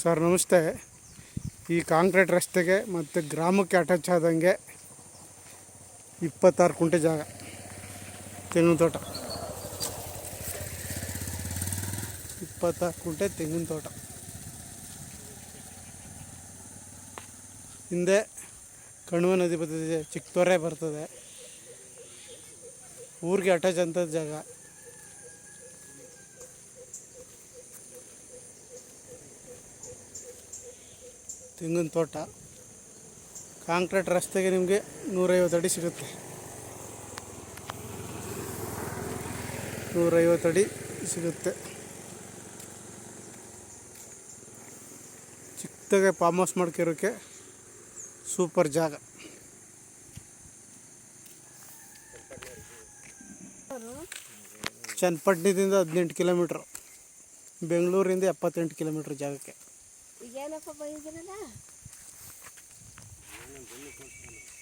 Sir, ನಮಸ್ತೆ. ಈ concrete ರಸ್ತೆಗೆ ಮತ್ತು ಗ್ರಾಮಕ್ಕೆ ಅಟ್ಯಾಚ್ ಆದಂಗೆ ಇಪ್ಪತ್ತಾರು ಕುಂಟೆ ಜಾಗ, ತೆಂಗಿನ ತೋಟ. ಇಪ್ಪತ್ತಾರು ಕುಂಟೆ ತೆಂಗಿನ ತೋಟ. ಹಿಂದೆ ಕಣ್ವ ನದಿ ಬರ್ತದೆ ಚಿಕ್ಕತೊರೆ ಬರ್ತದೆ. ಊರಿಗೆ ಅಟ್ಯಾಚ್ ಅಂತ ಜಾಗ. ತೆಂಗಿನ ತೋಟ. ಕಾಂಕ್ರೀಟ್ ರಸ್ತೆಗೆ ನಿಮಗೆ ನೂರೈವತ್ತು ಅಡಿ ಸಿಗುತ್ತೆ. ನೂರೈವತ್ತು ಅಡಿ ಸಿಗುತ್ತೆ. ಚಿಕ್ಕದಾಗೆ ಫಾರ್ಮ್ ಹೌಸ್ ಮಾಡ್ಕಿರೋಕ್ಕೆ ಸೂಪರ್ ಜಾಗ. ಚನ್ನಪಟ್ಟಣದಿಂದ ಹದಿನೆಂಟು ಕಿಲೋಮೀಟ್ರು ಬೆಂಗಳೂರಿಂದ ಎಪ್ಪತ್ತೆಂಟು ಕಿಲೋಮೀಟ್ರ್ ಜಾಗಕ್ಕೆ. Igyan ako ba yung gano'n na? Yan ang.